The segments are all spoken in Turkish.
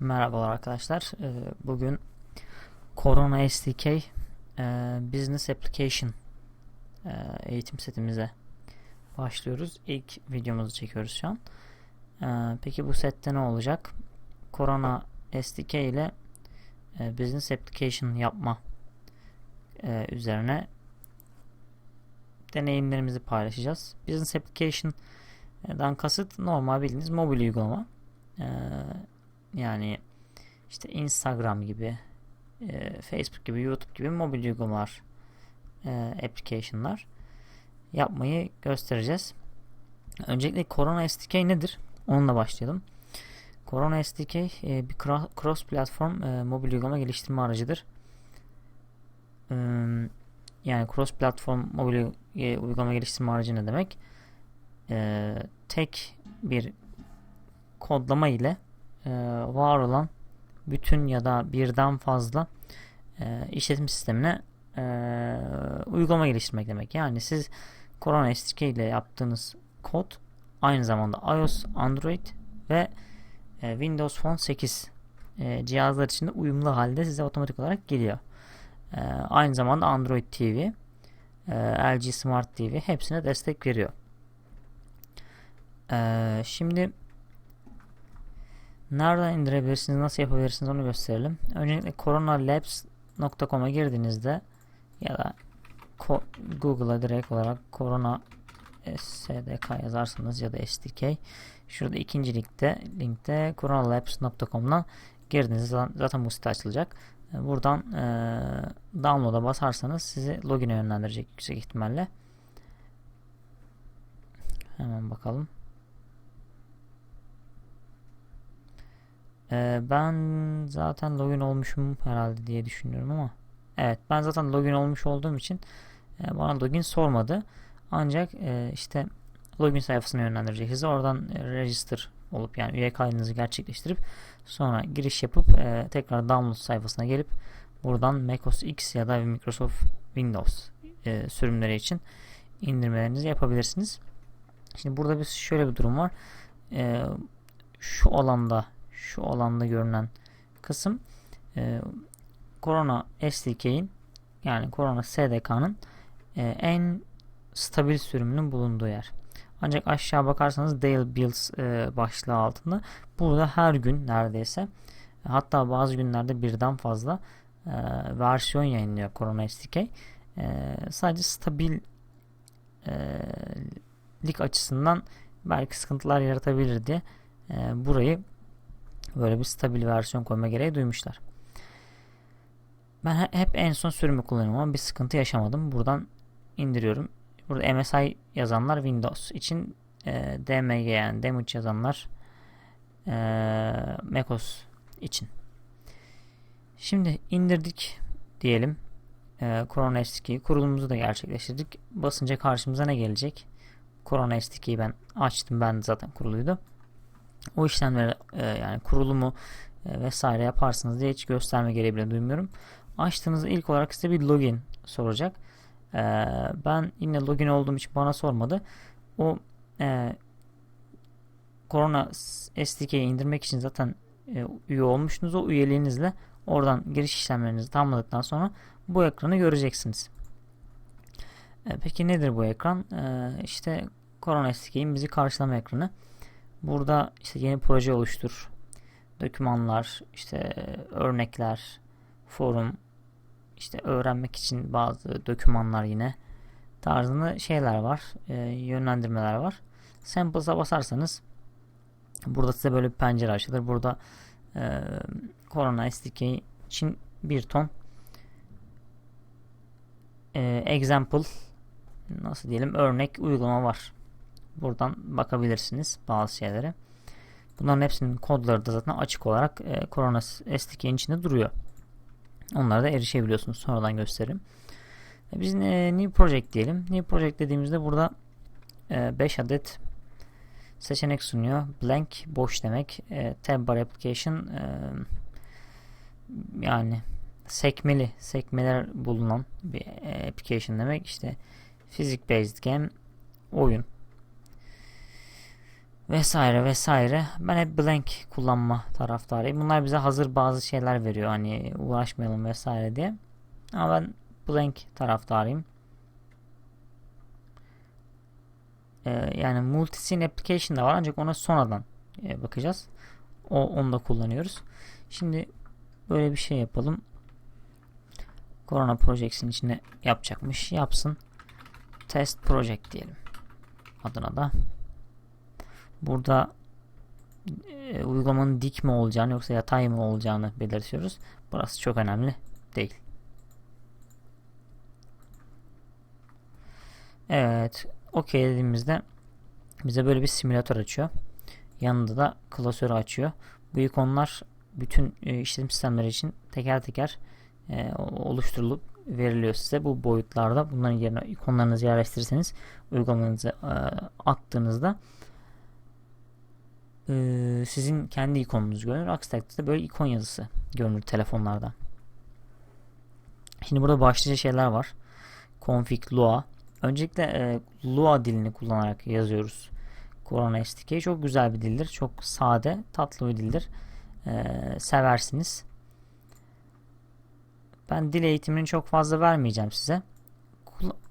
Merhabalar arkadaşlar. Ee, Bugün Corona SDK e, Business Application e, eğitim setimize başlıyoruz. İlk videomuzu çekiyoruz şu an. Ee, Peki bu sette ne olacak? Corona SDK ile e, Business Application yapma e, üzerine deneyimlerimizi paylaşacağız. Business Application'dan kasıt normal bildiğiniz mobil uygulama. Ee, yani işte Instagram gibi, e, Facebook gibi, YouTube gibi mobil uygulamalar, e, application'lar yapmayı göstereceğiz. Öncelikle Corona SDK nedir? Onunla başlayalım. Corona SDK e, bir cross platform e, mobil uygulama geliştirme aracıdır. E, yani cross platform mobil e, uygulama geliştirme aracı ne demek? E, tek bir kodlama ile e, var olan bütün ya da birden fazla e, işletim sistemine e, uygulama geliştirmek demek. Yani siz Corona SDK ile yaptığınız kod aynı zamanda iOS, Android ve Windows Phone 8 e, cihazlar içinde uyumlu halde size otomatik olarak geliyor. Aynı zamanda Android TV, LG Smart TV hepsine destek veriyor. E, şimdi Nereden indirebilirsiniz, nasıl yapabilirsiniz onu gösterelim. Öncelikle coronalabs.com'a girdiğinizde ya da Google'a direkt olarak Corona SDK yazarsanız ya da SDK şurada ikinci linkte linkte coronalabs.com'dan girdiğinizde zaten bu site açılacak. Buradan e, download'a basarsanız sizi login'e yönlendirecek yüksek ihtimalle. Hemen bakalım. Ee, ben zaten login olmuşum herhalde diye düşünüyorum ama evet ben zaten login olmuş olduğum için e, bana login sormadı. Ancak e, işte login sayfasına yönlendirecek sizi. Oradan e, register olup yani üye kaydınızı gerçekleştirip sonra giriş yapıp e, tekrar download sayfasına gelip buradan macOS X ya da Microsoft Windows e, sürümleri için indirmelerinizi yapabilirsiniz. Şimdi burada bir şöyle bir durum var. E, şu alanda şu alanda görünen kısım e, Corona SDK'in yani Corona SDK'nın e, en stabil sürümünün bulunduğu yer. Ancak aşağı bakarsanız Daily Builds e, başlığı altında burada her gün neredeyse hatta bazı günlerde birden fazla e, versiyon yayınlıyor Corona SDK. E, sadece stabil e, açısından belki sıkıntılar yaratabilir diye e, burayı böyle bir stabil versiyon koyma gereği duymuşlar. Ben hep en son sürümü kullanıyorum ama bir sıkıntı yaşamadım. Buradan indiriyorum. Burada MSI yazanlar Windows için e, DMG yani Damage yazanlar e, MacOS için. Şimdi indirdik diyelim. E, Corona SDK'yi kurulumuzu da gerçekleştirdik. Basınca karşımıza ne gelecek? Corona SDK'yi ben açtım. Ben zaten kuruluydu o işlemleri e, yani kurulumu e, vesaire yaparsınız diye hiç gösterme gereği bile duymuyorum. Açtığınızda ilk olarak size bir login soracak. E, ben yine login olduğum için bana sormadı. O Corona SDK'yi indirmek için zaten üye olmuşsunuz. O üyeliğinizle oradan giriş işlemlerinizi tamamladıktan sonra bu ekranı göreceksiniz. Peki nedir bu ekran? E, işte Corona SDK'in bizi karşılama ekranı. Burada işte yeni proje oluştur, dokümanlar, işte örnekler, forum, işte öğrenmek için bazı dokümanlar yine tarzında şeyler var, e, yönlendirmeler var. Samples'a basarsanız burada size böyle bir pencere açılır. Burada e, Corona SDK için bir ton e, example nasıl diyelim örnek uygulama var. Buradan bakabilirsiniz bazı şeylere. Bunların hepsinin kodları da zaten açık olarak e, Corona SDK'nin içinde duruyor. Onlara da erişebiliyorsunuz. Sonradan gösteririm. E, biz e, New Project diyelim. New Project dediğimizde burada 5 e, adet seçenek sunuyor. Blank boş demek. E, tab bar application e, yani sekmeli sekmeler bulunan bir e, application demek. İşte physics based game oyun vesaire vesaire. Ben hep blank kullanma taraftarıyım. Bunlar bize hazır bazı şeyler veriyor hani uğraşmayalım vesaire diye. Ama ben blank taraftarıyım. Ee, yani multiscene application da var ancak ona sonradan e, bakacağız. O onu da kullanıyoruz. Şimdi böyle bir şey yapalım. Corona Projects'in içine yapacakmış. Yapsın. Test Project diyelim. Adına da. Burada e, uygulamanın dik mi olacağını yoksa yatay mı olacağını belirtiyoruz. Burası çok önemli değil. Evet. OK dediğimizde bize böyle bir simülatör açıyor. Yanında da klasörü açıyor. Bu ikonlar bütün e, işletim sistemleri için teker teker e, oluşturulup veriliyor size. Bu boyutlarda bunların yerine ikonlarınızı yerleştirirseniz uygulamanızı e, attığınızda e, sizin kendi ikonunuz görünür. Aksi takdirde böyle ikon yazısı görünür telefonlarda. Şimdi burada başlıca şeyler var. Config Lua. Öncelikle e, Lua dilini kullanarak yazıyoruz. Corona SDK çok güzel bir dildir. Çok sade, tatlı bir dildir. E, seversiniz. Ben dil eğitimini çok fazla vermeyeceğim size.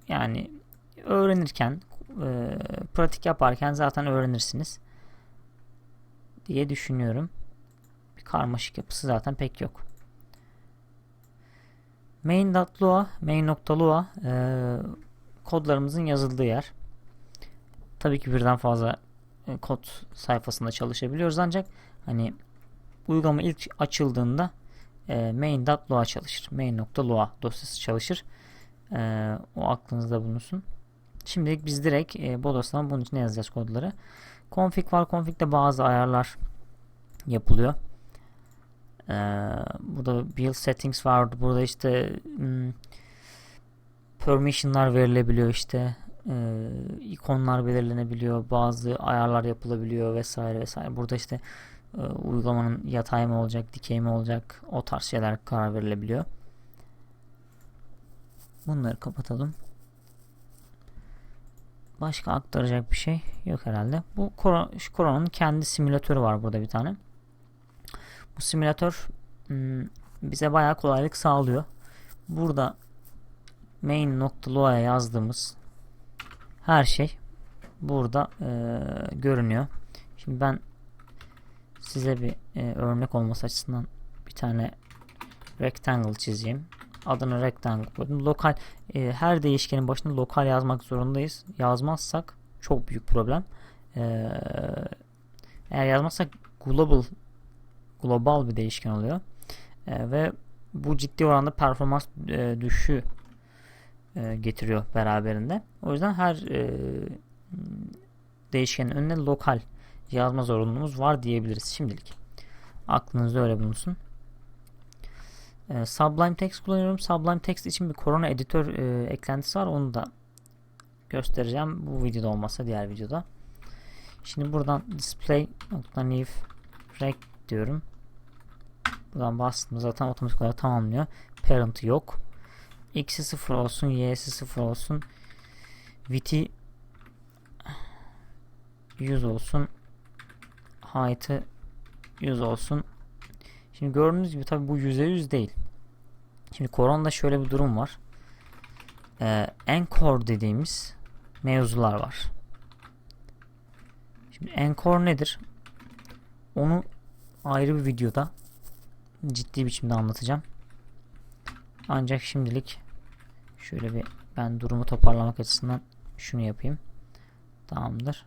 Yani öğrenirken, e, pratik yaparken zaten öğrenirsiniz diye düşünüyorum. Bir karmaşık yapısı zaten pek yok. Main.lua, main.lua e, kodlarımızın yazıldığı yer. Tabii ki birden fazla e, kod sayfasında çalışabiliyoruz ancak hani uygulama ilk açıldığında e, main.lua çalışır. Main.lua dosyası çalışır. E, o aklınızda bulunsun. Şimdilik biz direkt e, Bodos'tan bunun için yazacağız kodları. Config var. Config'de bazı ayarlar yapılıyor. Ee, burada build settings var. Burada işte hmm, permission'lar verilebiliyor işte. Ee, ikonlar belirlenebiliyor. Bazı ayarlar yapılabiliyor vesaire vesaire. Burada işte e, uygulamanın yatay mı olacak, dikey mi olacak o tarz şeyler karar verilebiliyor. Bunları kapatalım. Başka aktaracak bir şey yok herhalde. Bu koronanın kendi simülatörü var burada bir tane. Bu simülatör hmm, bize bayağı kolaylık sağlıyor. Burada main.loa'ya yazdığımız her şey burada e, görünüyor. Şimdi ben size bir e, örnek olması açısından bir tane rectangle çizeyim adını rectangle koydum. Lokal e, her değişkenin başında lokal yazmak zorundayız. Yazmazsak çok büyük problem. E, eğer yazmazsak global global bir değişken oluyor. E, ve bu ciddi oranda performans e, düşüşü e, getiriyor beraberinde. O yüzden her e, değişkenin önüne lokal yazma zorunluluğumuz var diyebiliriz şimdilik. Aklınızda öyle bulunsun. E, Sublime Text kullanıyorum. Sublime Text için bir Corona editör e, eklentisi var. Onu da göstereceğim. Bu videoda olmasa diğer videoda. Şimdi buradan display.new rec diyorum. Buradan bastım zaten otomatik olarak tamamlıyor. Parent yok. X'i 0 olsun, Y'si 0 olsun. Width'i 100 olsun. Height'ı 100 olsun. Şimdi gördüğünüz gibi tabi bu %100 değil. Şimdi Koron'da şöyle bir durum var. Ee, Encore dediğimiz mevzular var. Şimdi Encore nedir? Onu ayrı bir videoda ciddi biçimde anlatacağım. Ancak şimdilik şöyle bir ben durumu toparlamak açısından şunu yapayım. Tamamdır.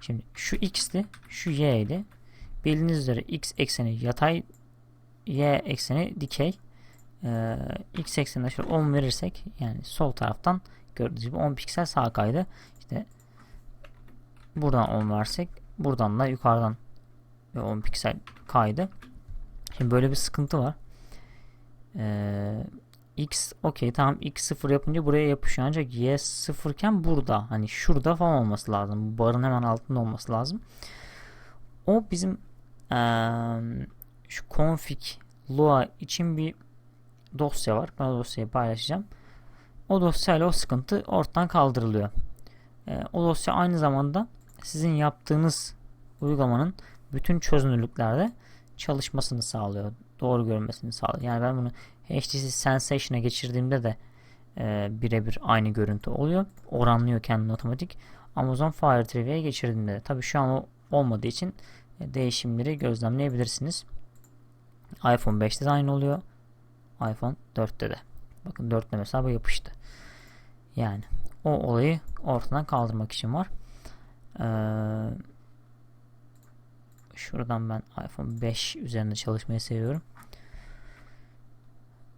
Şimdi şu x'ti, şu y'ydi. Bildiğiniz üzere x ekseni yatay y ekseni dikey. Ee, x eksenine şöyle 10 verirsek yani sol taraftan gördüğünüz gibi 10 piksel sağa kaydı. İşte buradan 10 versek buradan da yukarıdan 10 piksel kaydı. Şimdi böyle bir sıkıntı var. Ee, x okey tamam x 0 yapınca buraya yapışıyor ancak y 0 iken burada hani şurada falan olması lazım. Bu barın hemen altında olması lazım. O bizim ee, şu config lua için bir dosya var. Ben o dosyayı paylaşacağım. O dosyayla o sıkıntı ortadan kaldırılıyor. E, o dosya aynı zamanda sizin yaptığınız uygulamanın bütün çözünürlüklerde çalışmasını sağlıyor. Doğru görmesini sağlıyor. Yani ben bunu HTC Sensation'a geçirdiğimde de e, birebir aynı görüntü oluyor. Oranlıyor kendini otomatik. Amazon Fire TV'ye geçirdiğimde de. Tabii şu an o olmadığı için e, değişimleri gözlemleyebilirsiniz. iPhone 5'te de aynı oluyor. iPhone 4'te de. Bakın 4'te mesela bu yapıştı. Yani o olayı ortadan kaldırmak için var. Ee, şuradan ben iPhone 5 üzerinde çalışmayı seviyorum.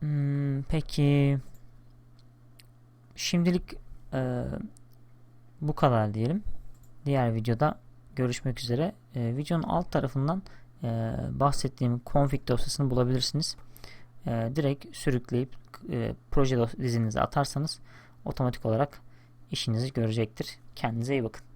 Hmm, peki şimdilik e, bu kadar diyelim. Diğer videoda görüşmek üzere. E, videonun alt tarafından e, bahsettiğim config dosyasını bulabilirsiniz. E, direkt sürükleyip e, proje dizinize atarsanız otomatik olarak işinizi görecektir. Kendinize iyi bakın.